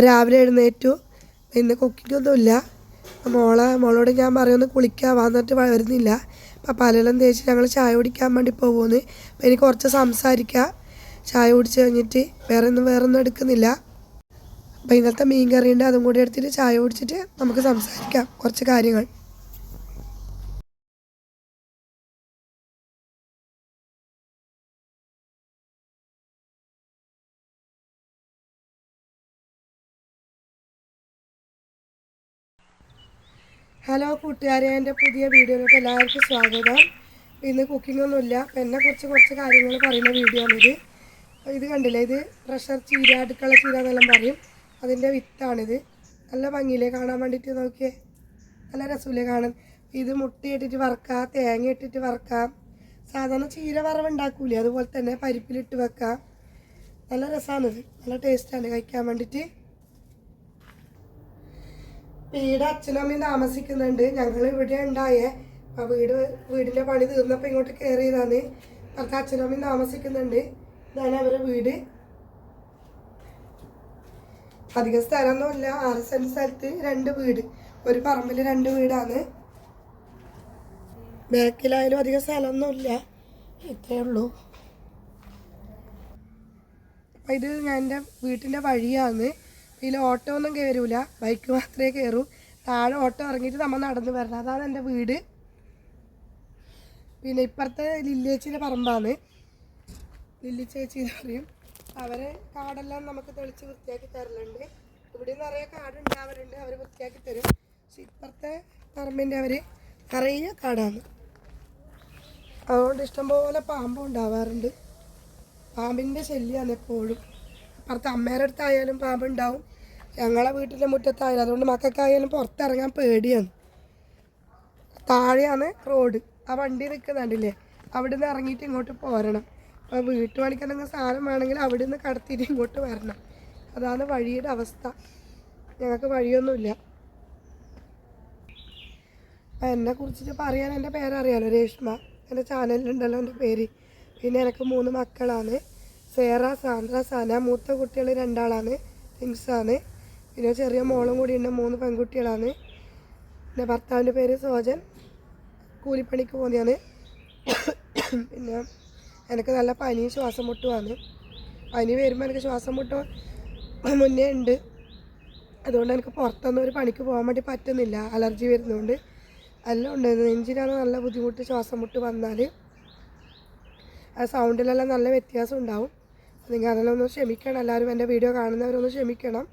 രാവിലെ എഴുന്നേറ്റു. ഇന്ന് കുക്കിംഗ് മോളെ മോളോട് ഞാൻ പറയുന്നു കുളിക്കാൻ വന്നിട്ട് വരുന്നില്ല. അപ്പം പലരും തേച്ച് ഞങ്ങൾ ചായ കുടിക്കാൻ വേണ്ടി പോകുന്നു അപ്പം എനിക്ക് കുറച്ച് സംസാരിക്കാം. ചായ കുടിച്ച് കഴിഞ്ഞിട്ട് വേറെ ഒന്നും വേറെ ഒന്നും എടുക്കുന്നില്ല. അപ്പം ഇന്നത്തെ മീൻ കറിയുണ്ട് അതും കൂടി എടുത്തിട്ട് ചായ കുടിച്ചിട്ട് നമുക്ക് സംസാരിക്കാം കുറച്ച് കാര്യങ്ങൾ. ഹലോ കൂട്ടുകാരെ എന്റെ പുതിയ വീഡിയോയിലേക്ക് എല്ലാവർക്കും സ്വാഗതം. ഇന്ന് കുക്കിങ്ങൊന്നുമില്ല അപ്പം എന്നെ കുറിച്ച് കാര്യങ്ങൾ പറയുന്ന വീഡിയോ ആണിത് ഇത്. കണ്ടില്ലേ? ഇത് പ്രഷർ ചീര അടുക്കള ചീര എന്നെല്ലാം പറയും. അതിന്റെ വിത്താണിത്. നല്ല ഭംഗിയിലേ കാണാൻ വേണ്ടിയിട്ട് നോക്കിയേ. നല്ല രസമില്ലേ കാണാൻ? ഇത് മുട്ട ഇട്ടിട്ട് വറക്കാം തേങ്ങ ഇട്ടിട്ട് വറക്കാം. സാധാരണ ചീര വറവുണ്ടാക്കൂലേ? അതുപോലെ തന്നെ പരിപ്പിലിട്ട് വെക്കാം. നല്ല രസമാണിത് നല്ല ടേസ്റ്റാണ് കഴിക്കാൻ വേണ്ടിയിട്ട്. വീട് അച്ഛനമ്മയും താമസിക്കുന്നുണ്ട്. ഞങ്ങൾ ഇവിടെ ഉണ്ടായേ. ആ വീട് വീടിന്റെ പണി തീർന്നപ്പോൾ ഇങ്ങോട്ട് കയറിയതാണ് അവർക്ക് അച്ഛനമ്മയും താമസിക്കുന്നുണ്ട്. ഇതാണ് അവരുടെ വീട്. അധികം സ്ഥലമൊന്നുമില്ല. ആറ് സെന്റ് സ്ഥലത്ത് രണ്ട് വീട്. ഒരു പറമ്പിൽ രണ്ട് വീടാണ്. ബാക്കിലായാലും അധികം സ്ഥലമൊന്നുമില്ല. ഇത്രയേ ഉള്ളൂ. അപ്പം ഇത് ഞാൻ എന്റെ വീട്ടിന്റെ വഴിയാണ്. ഇതിൽ ഓട്ടോ ഒന്നും കയറൂല ബൈക്ക് മാത്രമേ കയറൂ താഴെ ഓട്ടോ ഇറങ്ങിയിട്ട് നമ്മൾ നടന്ന് വരണം. അതാണ് എന്റെ വീട്. പിന്നെ ഇപ്പുറത്തെ ലില്ലേച്ചിന്റെ പറമ്പാണ്. ലില്ലി ചേച്ചി എന്ന് പറയും. അവരെ കാടെല്ലാം നമുക്ക് തെളിച്ച് വൃത്തിയാക്കി തരലുണ്ട്. ഇവിടെ നിറയെ കാടുണ്ടാവരുണ്ട് അവർ വൃത്തിയാക്കി തരും. പക്ഷെ ഇപ്പുറത്തെ പറമ്പിന്റെ അവർ നിറയെ കാടാണ്. അതുകൊണ്ട് ഇഷ്ടംപോലെ പാമ്പും ഉണ്ടാവാറുണ്ട്. പാമ്പിന്റെ ശല്യമാണ് എപ്പോഴും. അപ്പുറത്ത് അമ്മേരുടെ അടുത്തായാലും പാമ്പുണ്ടാവും. ഞങ്ങളെ വീട്ടിലെ മുറ്റത്തായാലും അതുകൊണ്ട് മക്കൾക്കായാലും പുറത്തിറങ്ങാൻ പേടിയാണ്. താഴെയാണ് റോഡ്. ആ വണ്ടി നിൽക്കുന്നുണ്ടല്ലേ? അവിടെ നിന്ന് ഇറങ്ങിയിട്ട് ഇങ്ങോട്ട് പോരണം. അപ്പോൾ വീട്ടുപണിക്ക് എന്തെങ്കിലും സാധനം വേണമെങ്കിൽ അവിടെ നിന്ന് കടത്തിയിട്ട് ഇങ്ങോട്ട് വരണം. അതാണ് വഴിയുടെ അവസ്ഥ. ഞങ്ങൾക്ക് വഴിയൊന്നുമില്ല. എന്നെ കുറിച്ചിട്ട് പറയാൻ എന്റെ പേരറിയാലോ രേഷ്മ? എന്റെ ചാനലിലുണ്ടല്ലോ എന്റെ പേര്. പിന്നെ എനിക്ക് മൂന്ന് മക്കളാണ്. സേറ സാന്ദ്ര സന മൂത്ത കുട്ടികൾ രണ്ടാളാണ്. ട്വിൻസാണ് പിന്നെ ചെറിയ മോളും കൂടി ഉണ്ട് മൂന്ന് പെൺകുട്ടികളാണ്. പിന്നെ ഭർത്താവിന്റെ പേര് സോജൻ. കൂലിപ്പണിക്ക് പോകുന്നതാണ്. പിന്നെ എനിക്ക് നല്ല പനി ശ്വാസം മുട്ടുമാണ് പനി വരുമ്പോൾ എനിക്ക് ശ്വാസം മുട്ട് മുന്നേ ഉണ്ട്. അതുകൊണ്ട് എനിക്ക് പുറത്തൊന്നും ഒരു പണിക്ക് പോകാൻ വേണ്ടി പറ്റുന്നില്ല. അലർജി വരുന്നതുകൊണ്ട് എല്ലാം ഉണ്ട്. നെഞ്ചിനാണ് നല്ല ബുദ്ധിമുട്ട് ശ്വാസം മുട്ട് വന്നാൽ ആ സൗണ്ടിലെല്ലാം നല്ല വ്യത്യാസം ഉണ്ടാവും. നിങ്ങൾ അതെല്ലാം ഒന്ന് ക്ഷമിക്കണം. എല്ലാവരും എന്റെ വീഡിയോ കാണുന്നവരൊന്ന് ക്ഷമിക്കണം.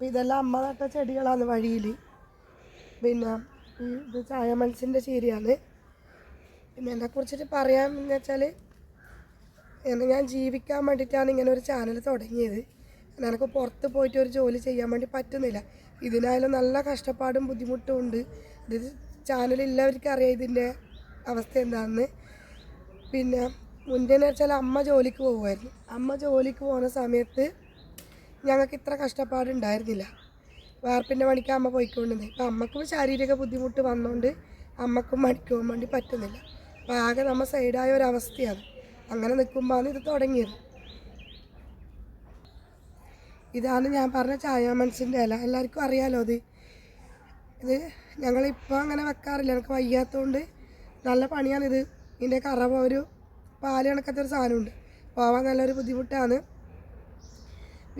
അപ്പം ഇതെല്ലാം അമ്മ നട്ട ചെടികളാണ് വഴിയിൽ പിന്നെ ഇത് ചായ മത്സ്യന്റെ ചീരയാണ്. പിന്നെ എന്നെ കുറിച്ചിട്ട് പറയാമെന്ന് വെച്ചാൽ എന്നെ ഞാൻ ജീവിക്കാൻ വേണ്ടിയിട്ടാണ് ഇങ്ങനെ ഒരു ചാനൽ തുടങ്ങിയത്. എനിക്ക് പുറത്ത് പോയിട്ട് ഒരു ജോലി ചെയ്യാൻ വേണ്ടി പറ്റുന്നില്ല. ഇതിനായാലും നല്ല കഷ്ടപ്പാടും ബുദ്ധിമുട്ടും ഉണ്ട്. ഇത് ചാനലില്ലവർക്ക് അറിയാം ഇതിന്റെ അവസ്ഥ എന്താണെന്ന് പിന്നെ മുൻപെന്ന് വെച്ചാൽ അമ്മ ജോലിക്ക് പോകുമായിരുന്നു അമ്മ ജോലിക്ക് പോകുന്ന സമയത്ത് ഞങ്ങൾക്ക് ഇത്ര കഷ്ടപ്പാടുണ്ടായിരുന്നില്ല. വാർപ്പിന്റെ പണിക്ക് അമ്മ പോയിക്കൊണ്ടിരുന്നത്. അപ്പം അമ്മക്കും ശാരീരിക ബുദ്ധിമുട്ട് വന്നുകൊണ്ട് അമ്മക്കും പോകാൻ വേണ്ടി പറ്റുന്നില്ല. അപ്പം ആകെ നമ്മൾ സൈഡായ ഒരവസ്ഥയാണ്. അങ്ങനെ നിൽക്കുമ്പോഴാണ് ഇത് തുടങ്ങിയത്. ഇതാണ് ഞാൻ പറഞ്ഞ ചായ മനസ്സിന്റെ ഇല. എല്ലാവർക്കും അറിയാലോ അത്. ഇത് ഞങ്ങളിപ്പോൾ അങ്ങനെ വെക്കാറില്ല. എനിക്ക് വയ്യാത്തതുകൊണ്ട് നല്ല പണിയാണിത്. ഇതിന്റെ കറവ ഒരു പാൽ കണക്കത്തെ ഒരു സാധനമുണ്ട്. പോവാൻ നല്ലൊരു ബുദ്ധിമുട്ടാണ്.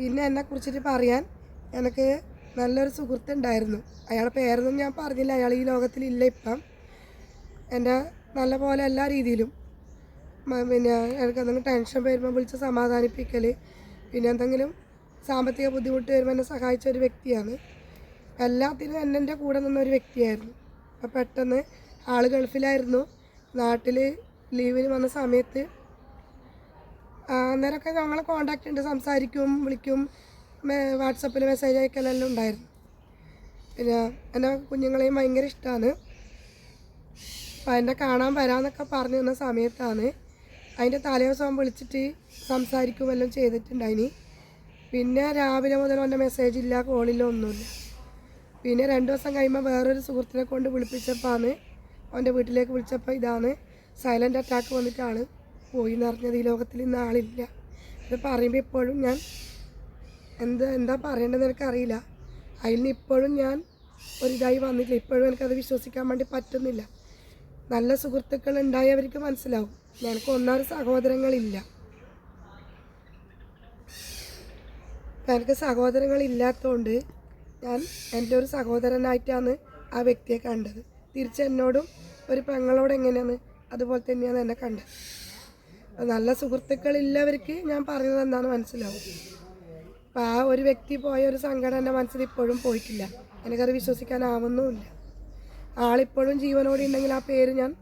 പിന്നെ എന്നെ കുറിച്ചിട്ട് പറയാൻ എനിക്ക് നല്ലൊരു സുഹൃത്തുണ്ടായിരുന്നു അയാളുടെ പേരൊന്നും ഞാൻ പറഞ്ഞില്ല. അയാൾ ഈ ലോകത്തിലില്ല ഇപ്പം. എന്റെ നല്ല പോലെ എല്ലാ രീതിയിലും പിന്നെ എനിക്ക് എന്തെങ്കിലും ടെൻഷൻ വരുമ്പോൾ വിളിച്ച് സമാധാനിപ്പിക്കൽ പിന്നെ എന്തെങ്കിലും സാമ്പത്തിക ബുദ്ധിമുട്ട് വരുമ്പോൾ എന്നെ സഹായിച്ച ഒരു വ്യക്തിയാണ്. എല്ലാത്തിനും എന്നെ എന്റെ കൂടെ നിന്ന ഒരു വ്യക്തിയായിരുന്നു. അപ്പോൾ പെട്ടെന്ന് ആൾ ഗൾഫിലായിരുന്നു. നാട്ടിൽ ലീവിന് വന്ന സമയത്ത് അന്നേരമൊക്കെ ഞങ്ങൾ കോണ്ടാക്ട് ഉണ്ട് സംസാരിക്കും വിളിക്കും. വാട്സപ്പിൽ മെസ്സേജ് അയക്കലെല്ലാം ഉണ്ടായിരുന്നു. പിന്നെ എന്റെ കുഞ്ഞുങ്ങളെയും ഭയങ്കര ഇഷ്ടമാണ് അപ്പം അതിന്റെ കാണാൻ വരാമെന്നൊക്കെ പറഞ്ഞു തന്ന സമയത്താണ് അതിന്റെ തലേദിവസം വിളിച്ചിട്ട് സംസാരിക്കും എല്ലാം ചെയ്തിട്ടുണ്ടായിനി. പിന്നെ രാവിലെ മുതൽ എന്റെ മെസ്സേജ് ഇല്ല കോളില്ല ഒന്നുമില്ല. പിന്നെ രണ്ട് ദിവസം കഴിയുമ്പോൾ വേറൊരു സുഹൃത്തിനെ കൊണ്ട് വിളിപ്പിച്ചപ്പോൾ ആണ് അവന്റെ വീട്ടിലേക്ക് വിളിച്ചപ്പോൾ ഇതാണ്. സൈലന്റ് അറ്റാക്ക് വന്നിട്ടാണ്. പോയി എന്നറിഞ്ഞത് ഈ ലോകത്തിൽ ഇന്ന് ആളില്ല. ഇത് പറയുമ്പോൾ ഇപ്പോഴും ഞാൻ എന്താ എന്താ പറയേണ്ടതെന്ന് എനിക്കറിയില്ല. അതിൽ നിന്ന് ഇപ്പോഴും ഞാൻ ഒരിതായി വന്നിട്ടില്ല. ഇപ്പോഴും എനിക്കത് വിശ്വസിക്കാൻ വേണ്ടി പറ്റുന്നില്ല. നല്ല സുഹൃത്തുക്കൾ ഉണ്ടായവർക്ക് മനസ്സിലാവും. എനിക്ക് ഒന്നാറ് സഹോദരങ്ങളില്ല. എനിക്ക് സഹോദരങ്ങളില്ലാത്തതുകൊണ്ട് ഞാൻ എന്റെ ഒരു സഹോദരനായിട്ടാണ് ആ വ്യക്തിയെ കണ്ടത്. തിരിച്ച് എന്നോടും ഒരു പെങ്ങളോട് എങ്ങനെയാണ് അതുപോലെ തന്നെയാണ് എന്നെ കണ്ടത്. നല്ല സുഹൃത്തുക്കളില്ലവർക്ക് ഞാൻ പറയുന്നത് എന്താണ് മനസ്സിലാവും. അപ്പം ആ ഒരു വ്യക്തി പോയ ഒരു സങ്കടം എന്റെ മനസ്സിൽ ഇപ്പോഴും പോയിട്ടില്ല. എനിക്കത് വിശ്വസിക്കാനാവുന്നുമില്ല. ആളിപ്പോഴും ജീവനോടെ ഉണ്ടെങ്കിൽ ആ പേര് ഞാൻ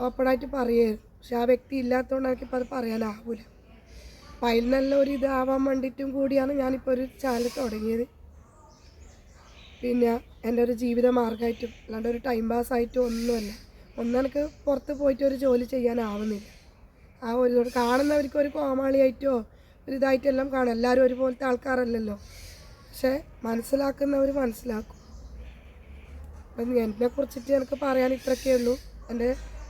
ഓപ്പണായിട്ട് പറയുമായിരുന്നു പക്ഷെ ആ വ്യക്തി ഇല്ലാത്തതുകൊണ്ട് എനിക്കിപ്പോൾ അത് പറയാനാവില്ല അപ്പം അതിൽ നല്ല ഒരു ഇതാവാൻ വേണ്ടിയിട്ടും കൂടിയാണ് ഞാനിപ്പോൾ ഒരു ചാനൽ തുടങ്ങിയത്. പിന്നെ എന്റെ ഒരു ജീവിത മാർഗമായിട്ടും അല്ലാണ്ട് ഒരു ടൈം പാസ്സായിട്ടും ഒന്നുമല്ല. ഒന്നും എനിക്ക് പുറത്ത് പോയിട്ട് ഒരു ജോലി ചെയ്യാനാവുന്നില്ല. ആ ഒരു കാണുന്നവർക്ക് ഒരു കോമാളിയായിട്ടോ ഒരു ഇതായിട്ടെല്ലാം കാണും. എല്ലാവരും ഒരുപോലത്തെ ആൾക്കാരല്ലല്ലോ. പക്ഷെ മനസ്സിലാക്കുന്നവർ മനസ്സിലാക്കും. അപ്പം എന്നെ കുറിച്ചിട്ട് എനിക്ക് പറയാൻ ഇത്രയൊക്കെ ഉള്ളൂ. എന്റെ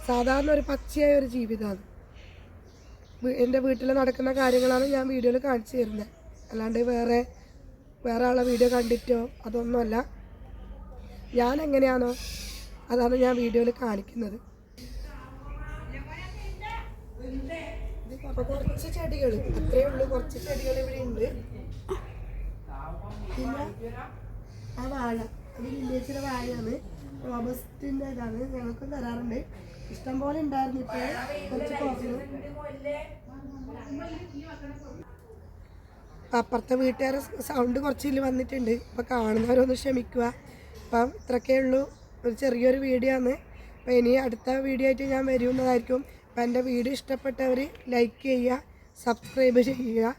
സാധാരണ ഒരു പച്ചയായ ഒരു ജീവിതമാണ്. എന്റെ വീട്ടിൽ നടക്കുന്ന കാര്യങ്ങളാണ് ഞാൻ വീഡിയോയിൽ കാണിച്ചു തരുന്നത് അല്ലാണ്ട് വേറെ വേറെ ആളെ വീഡിയോ കണ്ടിട്ടോ അതൊന്നുമല്ല. ഞാൻ എങ്ങനെയാണോ അതാണ് ഞാൻ വീഡിയോയിൽ കാണിക്കുന്നത്. അപ്പൊ കുറച്ച് ചെടികൾ അത്രേ ഉള്ളൂ കുറച്ച് ചെടികൾ ഇവിടെ ഉണ്ട്. പിന്നെ ആ വാഴ. വില്ലേജിലെ വാഴയാണ്. റോബസ്റ്റിന്റെ ഇതാണ്. ഞങ്ങൾക്ക് തരാറുണ്ട്. ഇഷ്ടം പോലെ ഉണ്ടായിരുന്നു ഇപ്പോൾ കുറച്ച് കുറഞ്ഞു അപ്പുറത്തെ വീട്ടുകാരെ സൗണ്ട് കുറച്ച് ഇതിൽ വന്നിട്ടുണ്ട്. അപ്പോൾ കാണുന്നവരൊന്ന് ക്ഷമിക്കുക. അപ്പം ഇത്രയൊക്കെ ഉള്ളൂ. ഒരു ചെറിയൊരു വീഡിയോ ആണ്. അപ്പോൾ ഇനി അടുത്ത വീഡിയോ ആയിട്ട് ഞാൻ വരുന്നതായിരിക്കും അപ്പോൾ എന്റെ വീഡിയോ ഇഷ്ടപ്പെട്ടവർ ലൈക്ക് ചെയ്യുക സബ്സ്ക്രൈബ് ചെയ്യുക.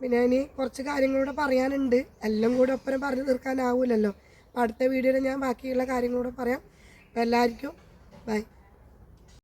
പിന്നെ ഇനി കുറച്ച് കാര്യങ്ങളൂടെ പറയാനുണ്ട്. എല്ലാം കൂടെ ഒപ്പരം പറഞ്ഞു തീർക്കാനാവില്ലല്ലോ അപ്പോൾ അടുത്ത വീഡിയോയിൽ ഞാൻ ബാക്കിയുള്ള കാര്യങ്ങളൂടെ പറയാം. അപ്പോൾ എല്ലാവർക്കും ബൈ